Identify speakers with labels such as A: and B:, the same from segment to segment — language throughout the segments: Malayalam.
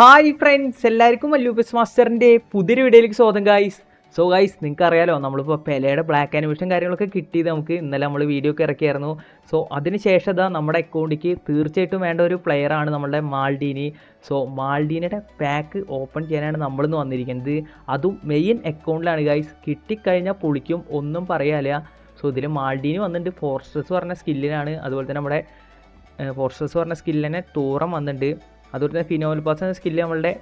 A: ഹായ് ഫ്രണ്ട്സ് എല്ലാവർക്കും മല്ലൂബസ് മാസ്റ്ററിന്റെ പുതിയൊരു വീഡിയോയിലേക്ക് സ്വാഗതം ഗായ്സ് സോ ഗൈസ് നിങ്ങൾക്ക് അറിയാലോ നമ്മളിപ്പോൾ പെലയുടെ ബ്ലാക്ക് ആനിമേഷൻ കാര്യങ്ങളൊക്കെ കിട്ടിയത് നമുക്ക് ഇന്നലെ നമ്മൾ വീഡിയോ ഒക്കെ ഇറക്കിയായിരുന്നു. സോ അതിന് ശേഷം ഇതാ നമ്മുടെ അക്കൗണ്ടിക്ക് തീർച്ചയായിട്ടും വേണ്ട ഒരു പ്ലെയറാണ് നമ്മുടെ മാൾഡീനി. സോ മാൾഡീനയുടെ പാക്ക് ഓപ്പൺ ചെയ്യാനാണ് നമ്മളിന്ന് വന്നിരിക്കുന്നത്. അതും മെയിൻ അക്കൗണ്ടിലാണ് ഗൈസ് കിട്ടിക്കഴിഞ്ഞാൽ പൊളിക്കും ഒന്നും പറയാനില്ല. സോ ഇതിൽ മാൾഡീനി വന്നിട്ടുണ്ട്. ഫോർസ്റ്റേഴ്സ് പറഞ്ഞ സ്കില്ലിനാണ് അതുപോലെ തന്നെ നമ്മുടെ ഫോർസ്റ്റേഴ്സ് പറഞ്ഞ സ്കില്ലിനെ തോറം വന്നിട്ടുണ്ട്. അതുപോലെ തന്നെ ഫിനോൽ പാസ് എന്ന സ്കില്ല് നമ്മളുടെ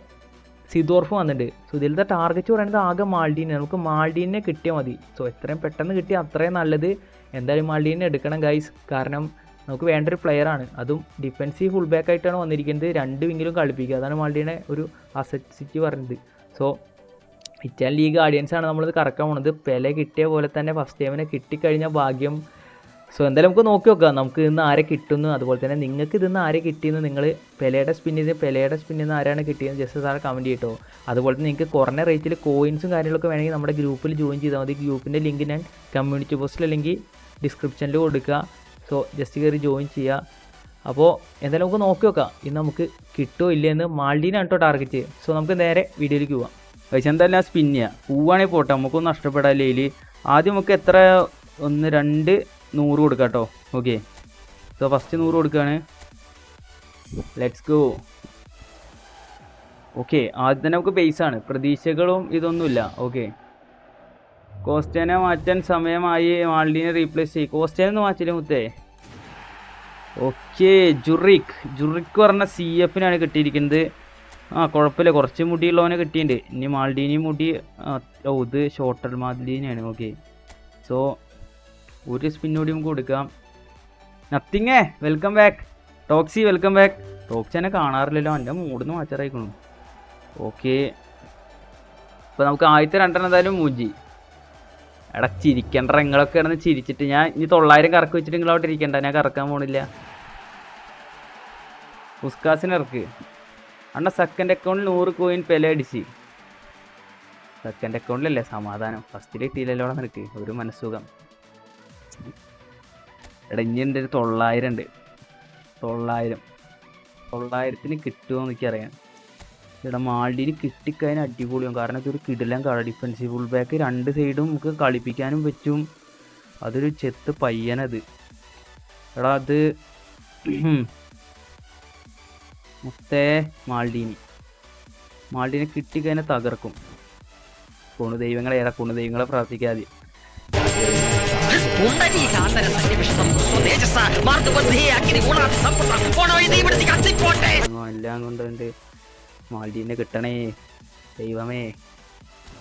A: സിദോർഫ് വന്നിട്ടുണ്ട്. സോ ഇതിലത്തെ ടാർഗറ്റ് പറയുന്നത് ആകെ മാൾഡീനെ നമുക്ക് മാൾഡീനെ കിട്ടിയാൽ മതി. സോ എത്രയും പെട്ടെന്ന് കിട്ടിയാൽ അത്രയും നല്ലത്. എന്തായാലും മാൾഡീനെ എടുക്കണം ഗൈസ് കാരണം നമുക്ക് വേണ്ട ഒരു ആണ്. അതും ഡിഫൻസീവ് ഫുൾ ബാക്ക് ആയിട്ടാണ് വന്നിരിക്കുന്നത്. രണ്ട് വിങ്ങിലും കളിപ്പിക്കുക. അതാണ് മാൾഡീനെ ഒരു അസറ്റ്സിറ്റി പറഞ്ഞത്. സോ ഇറ്റാലിയൻ ലീഗ് ആഡിയൻസാണ് നമ്മളിത് കറക്കാൻ പോണത്. പെല കിട്ടിയ പോലെ തന്നെ ഫസ്റ്റ് ടൈമിനെ കിട്ടിക്കഴിഞ്ഞാൽ ഭാഗ്യം സോ എന്തായാലും നമുക്ക് നോക്കി നോക്കാം. നമുക്ക് ഇന്ന് ആരെ കിട്ടുന്നു? അതുപോലെ തന്നെ നിങ്ങൾക്ക് ഇതിന്ന് ആരെ കിട്ടിയെന്ന് നിങ്ങൾ പെലയുടെ സ്പിന്നിൽ നിന്ന് പെലയുടെ സ്പിന്നിൽ നിന്ന് ആരാണ് കിട്ടിയെന്ന് ജസ്റ്റ് സാറെ കമന്റ് ചെയ്യട്ടോ അതുപോലെ തന്നെ നിങ്ങൾക്ക് കുറഞ്ഞ റേറ്റിൽ കോയിൻസും കാര്യങ്ങളൊക്കെ വേണമെങ്കിൽ നമ്മുടെ ഗ്രൂപ്പിൽ ജോയിൻ ചെയ്താൽ മതി. ഗ്രൂപ്പിന്റെ ലിങ്ക് ഞാൻ കമ്മ്യൂണിറ്റി പോസ്റ്റിൽ അല്ലെങ്കിൽ ഡിസ്ക്രിപ്ഷനിൽ കൊടുക്കുക സോ ജസ്റ്റ് കയറി ജോയിൻ ചെയ്യുക അപ്പോൾ എന്തായാലും നമുക്ക് നോക്കി നോക്കാം. ഇന്ന് നമുക്ക് കിട്ടുമോ ഇല്ലയെന്ന് മാൾഡീനാണ് കേട്ടോ ടാർഗറ്റ് സോ നമുക്ക് നേരെ വീഡിയോയിലേക്ക് പോവാം.
B: പക്ഷേ എന്തായാലും ആ സ്പിൻ ചെയ്യുക പൂവാണെങ്കിൽ പോട്ടെ. നമുക്കൊന്നും നഷ്ടപ്പെടാല്ലേ ഇതിൽ ആദ്യം നമുക്ക് എത്ര? ഒന്ന് രണ്ട് നൂറ് കൊടുക്കാം കേട്ടോ ഓക്കെ സോ ഫസ്റ്റ് നൂറ് കൊടുക്കുകയാണ് ലെറ്റ്സ് ഗോ ഓക്കെ ആദ്യം തന്നെ നമുക്ക് ബേസ് ആണ്. പ്രതീക്ഷകളും ഇതൊന്നുമില്ല. ഓക്കെ കോസ്റ്റേനെ മാറ്റാൻ സമയമായി മാൾഡിനെ റീപ്ലേസ് ചെയ്യും. കോസ്റ്റേനെ ഒന്ന് മാറ്റില്ല മുത്തേ? ഓക്കെ ജുറിക് ജുറിക് പറഞ്ഞ സി എഫിനാണ് കിട്ടിയിരിക്കുന്നത്. ആ കുഴപ്പമില്ല. കുറച്ച് മുടിയുള്ളവനെ കിട്ടിയിട്ടുണ്ട്. ഇനി മാൾഡീനി മുടി ഇത് ഷോർട്ടർ മാൽഡീനിയാണ് ഓക്കെ സോ ഒരു സ്പിന്നോടി നമുക്ക് കൊടുക്കാം. നത്തിങ്ങേ വെൽക്കം ബാക്ക് ടോക്സി വെൽക്കം ബാക്ക് ടോക്സി എന്നെ കാണാറില്ലല്ലോ. എന്റെ മൂടുന്ന് മാച്ചറായിക്കണു ഓക്കെ ഇപ്പൊ നമുക്ക് ആദ്യത്തെ രണ്ടെണ്ണം എന്തായാലും മൂജി എടാ ചിരിക്കണ്ട നിങ്ങളൊക്കെ കിടന്ന് ചിരിച്ചിട്ട് ഞാൻ ഇനി തൊള്ളായിരം കറക്ക് വെച്ചിട്ട് നിങ്ങൾ ഇരിക്കണ്ട. ഞാൻ കറക്കാൻ പോണില്ല. ഉസ്കാസിന് ഇറക്ക്. അണ്ണ സെക്കൻഡ് അക്കൗണ്ടിൽ നൂറ് കോയിൻ പെല അടിച്ച്. സെക്കൻഡ് അക്കൗണ്ടിലല്ലേ സമാധാനം. ഫസ്റ്റിൽ കിട്ടിയില്ലല്ലോ നിനക്ക്. ഒരു മനസ്സുഖം. എടാ ഇനി എന്റെ ഒരു തൊള്ളായിരം ഉണ്ട്. തൊള്ളായിരം. തൊള്ളായിരത്തിന് കിട്ടുമോ എനിക്കറിയാം. ഇവിടെ മാൾഡിന് കിട്ടിക്കഴിഞ്ഞാൽ അടിപൊളിയാവും. കാരണം ഇതൊരു കിടിലം കള ഡിഫൻസീവ് ഫുൾ ബാക്ക് രണ്ട് സൈഡും നമുക്ക് കളിപ്പിക്കാനും പറ്റും. അതൊരു ചെത്ത് പയ്യനത്. എടാ അത് മുത്തേ മാൾഡീനി. മാൾഡീനെ കിട്ടിക്കഴിഞ്ഞാൽ തകർക്കും. കൊണു ദൈവങ്ങളെ ഏറെ കൊണു ദൈവങ്ങളെ പ്രാർത്ഥിക്കാതെ. എല്ലാം കിട്ടണേ ദൈവമേ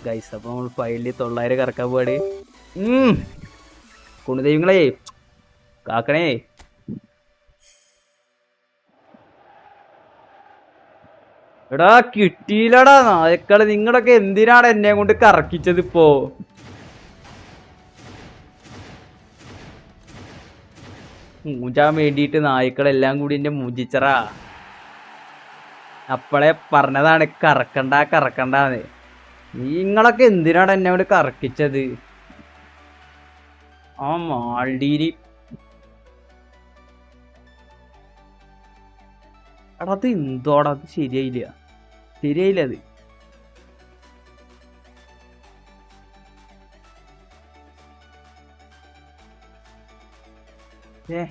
B: ഗൈസ് അപ്പൊ നമ്മൾ ഫൈനലിൽ തൊള്ളായിരം കറക്കാൻ പോവാട് ഉം ദൈവങ്ങളെ കാക്കണേ എടാ കിട്ടിയില്ലടാ. നായക്കൾ നിങ്ങളൊക്കെ എന്തിനാണ് എന്നെ കൊണ്ട് കറക്കിച്ചത് ഇപ്പോ? മൂഞ്ചാൻ വേണ്ടിയിട്ട് നായ്ക്കളെല്ലാം കൂടി എന്റെ മൂജിച്ചറാ. അപ്പളെ പറഞ്ഞതാണ് കറക്കണ്ട കറക്കണ്ടാന്ന്. നിങ്ങളൊക്കെ എന്തിനാണ് എന്നെ അവിടെ കറക്കിച്ചത്? ആ മാൾഡീരി. എടാ അത് എന്തോടാ? അത് ശരിയായില്ല. ശരിയായില്ല അത്. ഏ.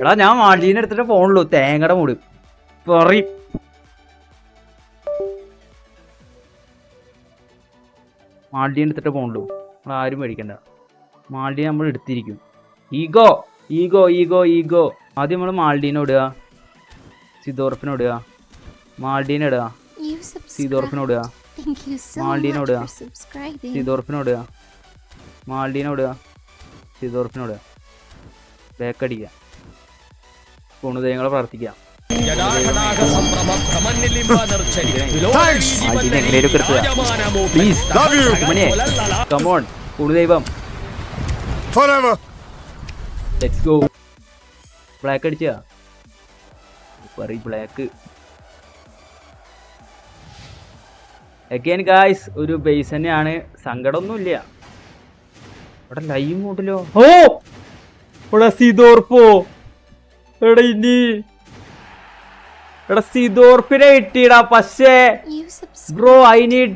B: എടാ ഞാൻ മാൾഡീനെ എടുത്തിട്ട് പോണുള്ളൂ. തേങ്ങയുടെ മൂട്. പറയും മാൾഡീനെ എടുത്തിട്ട് പോണുള്ളൂ. നമ്മൾ ആരും മേടിക്കണ്ട മാൾഡീനെ നമ്മൾ എടുത്തിരിക്കും. Ego ego ego ego. ആദ്യം നമ്മൾ മാൾഡീനെ ഇടുക. സിദോർഫിനെ ഇടുക. മാൾഡീനെ ഇടുക.
C: Subscribed.
B: ഇടുക.
C: മാൾഡീനെ
B: ഇടുക. സീതോർഫിനെ ഇടുക. മാൾഡീനെ ഇടുക. സീതോർഫിനെ ഇടുക. ബേക്കടിക്കുക
D: you.
B: മണിയെ കമോൺ ഗുണദൈവം. ലെറ്റ്സ് ഗോ ബ്ലാക്ക് അടിച്ചാ? പറ ബ്ലാക്ക് അഗൈൻ ഗായ്സ് ഒരു ബേസ് തന്നെയാണ്. സങ്കടമൊന്നുമില്ല. ഇവിടെ ലൈവ് മോഡിലോ ഓ! ഇവിടെ സീതോർപ്പോ എടാ ഇനി. എടാ സിദോർപ്പിനെ കിട്ടിയടാ പക്ഷേ bro I need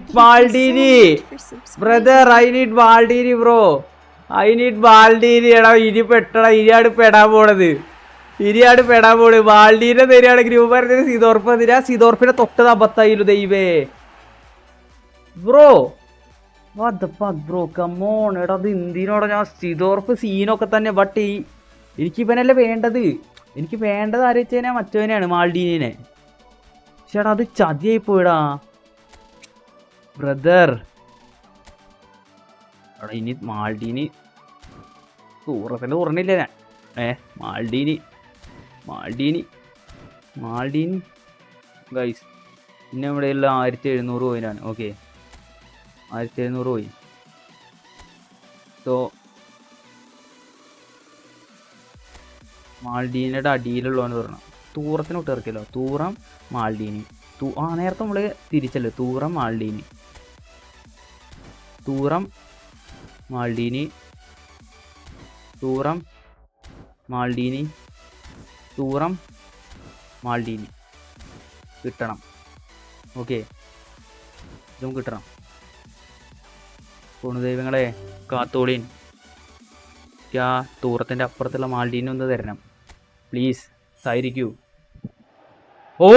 E: subscribing.
B: Brother I need Maldini bro I need Maldini എടാ ഇനി പെട്ടടാ ഇനിയാണ് പെടാൻ പോണത്. ഇനിയാണ് പെടാൻ പോണത്. മാൾഡീനെ തരികയാണ് ഗ്രൂപ്പ് സിദോർപ്പ് തരാ സിദോർപ്പിനെ തൊട്ടത് അബദ്ധായില്ലു ദൈവേ ബ്രോ ബ്രോ കമോൺ എടാ അത് ഞാൻ സ്ഥിതോർപ്പ് സീനൊക്കെ തന്നെ ബട്ട് ഈ എനിക്ക് ഇവനല്ലേ വേണ്ടത്? എനിക്ക് വേണ്ടത് ആലോചിച്ചതിനാ മറ്റവനെയാണ് മാൾഡീനിനെ. ചേട്ടാ അത് ചതിയായി പോയിടാ. ബ്രദർ ഇനി മാൾഡീനി സൂറത്തിന്റെ തുറന്നില്ല ഞാൻ. ഏ മാൾഡീനി. മാൾഡീനി. മാൾഡീനി ഗൈസ് പിന്നെ ഇവിടെ ഉള്ള ആയിരത്തി എഴുന്നൂറ് പോയിനാണ്. ഓക്കെ ആയിരത്തി എഴുന്നൂറ് പോയി. സോ മാൾഡീനയുടെ അടിയിലുള്ളവന് പറഞ്ഞു. തൂറത്തിന് വിട്ട് ഇറക്കിയല്ലോ. തൂറം മാൾഡീനി തൂ ആ നേരത്തെ നമ്മൾ തിരിച്ചല്ലേ? Thuram Maldini Thuram Maldini Thuram Maldini Thuram Maldini കിട്ടണം. ഓക്കെ ഇതും കിട്ടണം. ദൈവങ്ങളെ. കാത്തോളീൻ. ആ തൂറത്തിന്റെ അപ്പുറത്തുള്ള മാൾഡീനെ ഒന്ന് തരണം. പ്ലീസ് സഹരിക്കൂ ഓ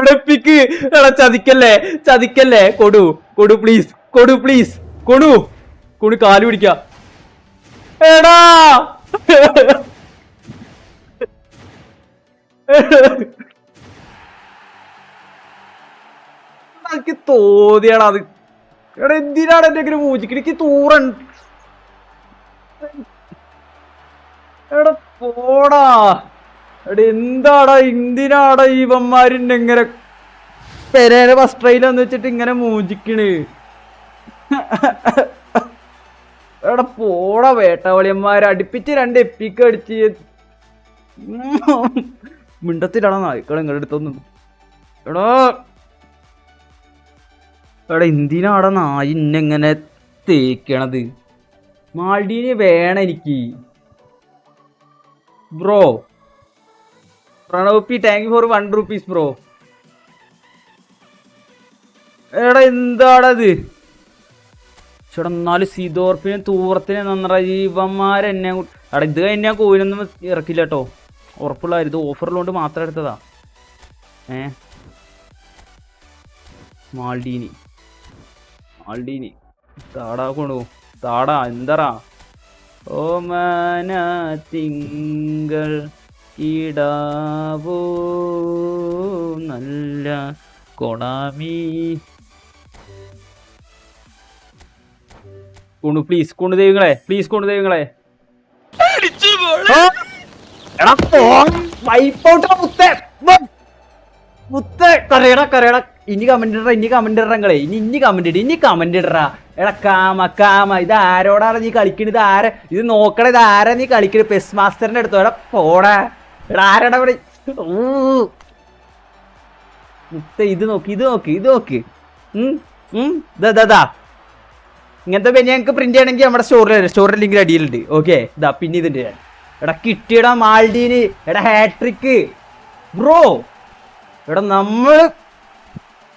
B: എടപ്പിക്ക് എടാ ചതിക്കല്ലേ ചതിക്കല്ലേ. കൊടു കൊടു പ്ലീസ് കൊടു പ്ലീസ് കൊടു. കൊടു കാൽ പിടിക്ക. എടാ! എനിക്ക് അത്. എടാ എന്തിനാണ് എന്റെ ഇങ്ങനെ എനിക്ക് തൂറൻ എടാ പോടാ. എടാ എന്താടാ എന്തിനാടാ ഇവന്മാരിന്റെ ഇങ്ങനെ പെരേനെ ബസ് ട്രെയിലെന്ന് വെച്ചിട്ട് ഇങ്ങനെ മൂജിക്കണ് എടാ പോടാ വേട്ടവളിയന്മാര്. അടുപ്പിച്ച് രണ്ട് എപ്പിക്ക് അടിച്ച്. മിണ്ടത്തിലാണോ നായ്ക്കൾ നിങ്ങളുടെ അടുത്തൊന്നും. എടാ എടാ എന്തിനാടാ നായി ഇന്നെങ്ങനെ തേക്കണത്? മാൾഡീനെ വേണം എനിക്ക്. Bro Pranav P thank you for one rupees bro. എടാ എന്താടത് ചേട്ടാ എന്നാലും സീതോർപ്പിനെ തൂറത്തിനെ നന്നറ ജീവന്മാരെന്നെ എടാ ഇത് കഴിഞ്ഞാൽ ഞാൻ കോയിനൊന്നും ഇറക്കില്ല കേട്ടോ. ഉറപ്പുള്ള ഇത് ഓഫറിലുകൊണ്ട് മാത്രം എടുത്തതാ. ഏ? മാൾഡീനി. മാൾഡീനി താടാ കൊണ്ടു താടാ എന്താടാ ഓമന തിങ്കൾ ഇടാവോ. നല്ല കൊണാമി. കൊണ്ടു പ്ലീസ് കൊണ്ടു ദൈവങ്ങളെ പ്ലീസ് കൊണ്ടു ദൈവങ്ങളെ! എടാ പോ വൈപ്പ് ഔട്ട് മുത്തേ കരയടാ കരയടാ. ഇനി കമന്റ് ഇടറ ഇനി കമന്റ് ഇടറങ്ങളെ ഇനി ഇനി കമന്റ് ഇട ഇനി കമന്റ് ഇടറ എടാ കാമ കാമ. ഇത് ആരോടാണ് നീ കളിക്കണത്? ഇത് ആരെ? ഇത് നോക്കണ ഇത് ആരാ നീ കളിക്കണത്? പെസ് മാസ്റ്ററിന്റെ അടുത്തോ? എടാ പോടാ. എടാ ആരാടാ ഇവിടെ? മുത്ത മുത്തേ ഇത് നോക്ക് ഇത് നോക്ക് ഇത് നോക്ക്. ദാ ഇങ്ങനത്തെ പിന്നെ ഞങ്ങൾക്ക് പ്രിന്റ് ചെയ്യണമെങ്കിൽ നമ്മുടെ സ്റ്റോറിൽ സ്റ്റോറിൽ ലിങ്കിൽ അടിയിലുണ്ട്. ഓക്കെ ഇതാ പിന്നെ ഇതിന്റെ എടാ കിട്ടിയടാ മാൾഡീന്. എടാ ഹാട്രിക്ക് ബ്രോ എടാ നമ്മൾ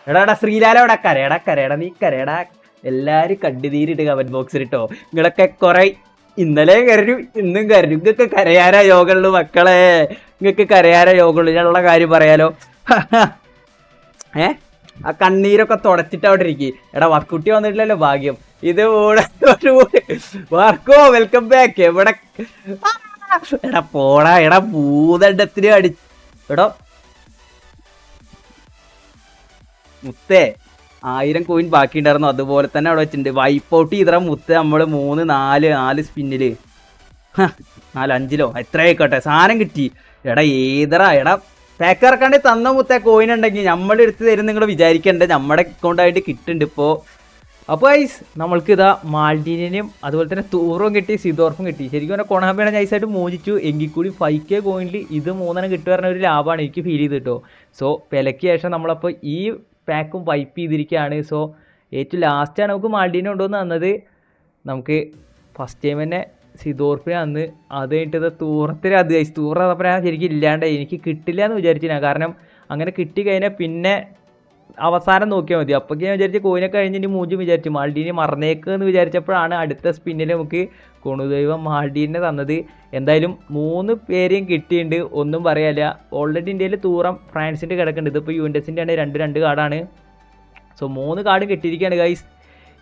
B: എടാ എടാ ശ്രീലാല എടാ കരയടാ കരയടാ നീ കരയടാ. എല്ലാരും കണ്ടുതീരിട്ട് കമന്റ് ബോക്സിൽ ഇട്ടോ നിങ്ങളൊക്കെ കുറെ ഇന്നലെ കരഞ്ഞു ഇന്നും കരഞ്ഞു. നിങ്ങൾക്ക് കരയാനാ യോഗമുള്ളൂ മക്കളെ. നിങ്ങൾക്ക് കരയാനാ യോഗമുള്ളൂ ഞാനുള്ള കാര്യം പറയാലോ. ഏ? ആ കണ്ണീരൊക്കെ തുടച്ചിട്ട് അവിടെ ഇരിക്കും. എടാ വക്കുട്ടി വന്നിട്ടില്ലല്ലോ ഭാഗ്യം. ഇത് വർക്കോ വെൽക്കം ബാക്ക് എവിടെ? എടാ പോടാ എടാ ഭൂതണ്ടത്തിന് അടി എടാ മുത്തേ ആയിരം കോയിൻ ബാക്കി ഉണ്ടായിരുന്നു അതുപോലെ തന്നെ അവിടെ വെച്ചിട്ടുണ്ട്. വൈപ്പ് ഔട്ട് ചെയ്ത മുത്ത് നമ്മൾ മൂന്ന് നാല് നാല് സ്പിന്നിൽ നാല് അഞ്ചിലോ? എത്ര ആയിക്കോട്ടെ സാധനം കിട്ടി. എടാ ഏതറാ എടാ പാക്ക് ഇറക്കാണ്ട് തന്ന മുത്ത കോയിൻ ഉണ്ടെങ്കിൽ. നമ്മൾ എടുത്ത് തരും നിങ്ങൾ വിചാരിക്കണ്ട. നമ്മുടെ അക്കൗണ്ടായിട്ട് കിട്ടുന്നുണ്ട് ഇപ്പോൾ അപ്പോൾ ഐസ് നമ്മൾക്ക് ഇതാ മാൾഡീനിനെയും അതുപോലെ തന്നെ തൂറും കിട്ടി സിദോർഫും കിട്ടി. ശരിക്കും പറഞ്ഞാൽ കൊണാബിയാണ് നൈസായിട്ട് മോചിച്ചു. എങ്കിൽ കൂടി ഫൈവ് കെ കോയിനിൽ ഇത് മൂന്നെണ്ണം കിട്ടുക പറഞ്ഞ ഒരു ലാഭമാണ് എനിക്ക് ഫീൽ ചെയ്ത് കിട്ടോ. സോ വിലയ്ക്ക് ശേഷം നമ്മളപ്പോൾ ഈ പാക്കും വൈപ്പ് ചെയ്തിരിക്കുകയാണ്. സോ ഏറ്റവും ലാസ്റ്റാണ് നമുക്ക് മാൾഡീനെ കൊണ്ടുവന്ന് തന്നത്. നമുക്ക് ഫസ്റ്റ് ടൈം തന്നെ സിദോർപ്പിനെ അന്ന് അത് കഴിഞ്ഞിട്ട് തൂറത്തിൽ അത് തൂറ ഞാൻ ശരിക്കും ഇല്ലാണ്ടായി. എനിക്ക് കിട്ടില്ല എന്ന് വിചാരിച്ചു ഞാൻ കാരണം അങ്ങനെ കിട്ടി കഴിഞ്ഞാൽ പിന്നെ അവസാനം നോക്കിയാൽ മതി. അപ്പോൾ ഞാൻ വിചാരിച്ചു കോയിനെ കഴിഞ്ഞ് ഇനി മൂഞ്ചും വിചാരിച്ചു മാൾഡീനെ മറന്നേക്ക് എന്ന് വിചാരിച്ചപ്പോഴാണ് അടുത്ത സ്പിന്നിൽ നമുക്ക് കൊണുദൈവം മാൾഡീനെ തന്നത്. എന്തായാലും മൂന്ന് പേരെയും കിട്ടിയിട്ടുണ്ട് ഒന്നും പറയാനില്ല. ഓൾറെഡി ഇന്ത്യയിൽ തൂറം ഫ്രാൻസിന്റെ കിടക്കുന്നുണ്ട്. ഇതിപ്പോൾ യുവന്റസിന്റെ ആണ് രണ്ട് രണ്ട് കാർഡാണ്. സോ മൂന്ന് കാർഡ് കിട്ടിയിരിക്കുകയാണ് ഗൈസ്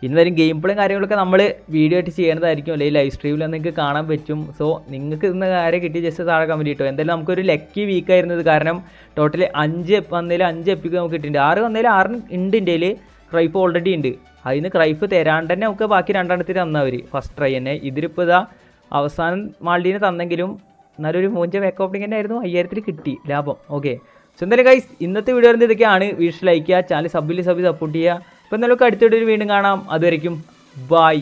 B: ഇന്നേരം ഗെയിം പ്ലേയും കാര്യങ്ങളൊക്കെ നമ്മൾ വീഡിയോ ആയിട്ട് ചെയ്യുന്നതായിരിക്കും അല്ലെങ്കിൽ ലൈവ് സ്ട്രീമിൽ നിങ്ങൾക്ക് കാണാൻ പറ്റും. സോ നിങ്ങൾക്ക് ഇന്ന് കാര്യം കിട്ടി? ജസ്റ്റ് താഴെ കമന്റ് കിട്ടും എന്തായാലും നമുക്കൊരു ലക്കി വീക്ക് ആയിരുന്നത് കാരണം ടോട്ടൽ അഞ്ച് വന്നതിൽ അഞ്ച് എപ്പിക്ക് നമുക്ക് കിട്ടിയിട്ടുണ്ട്. ആറ് വന്നതിൽ ആറ് ഉണ്ട് ഇന്ത്യയിൽ ക്രൈഫ് ഓൾറെഡി ഉണ്ട്. അതിന് ക്രൈഫ് തരാണ്ട് തന്നെ നമുക്ക് ബാക്കി രണ്ടെണ്ണത്തിൽ തന്നവർ ഫസ്റ്റ് ട്രൈ തന്നെ. ഇതിലിപ്പോൾ ഇതാ അവസാനം മാൾഡീനെ തന്നെങ്കിലും നല്ലൊരു മൂഞ്ച ബാക്ക് ഓപ്പണിംഗ് തന്നെ ആയിരുന്നു. അയ്യായിരത്തിൽ കിട്ടി. ലാഭം. ഓക്കെ സോ എന്തായാലും ഗൈസ് ഇന്നത്തെ വീഡിയോ ഇതൊക്കെയാണ്? വീഡിയോ ലൈക്ക് ചെയ്യുക. ചാനൽ സബ്ബിൽ സബ് സപ്പോർട്ട് ചെയ്യുക. അപ്പോൾ എന്തായാലും അടുത്ത വീഡിയോയിൽ വീണ്ടും കാണാം. അതുവരെയും ബൈ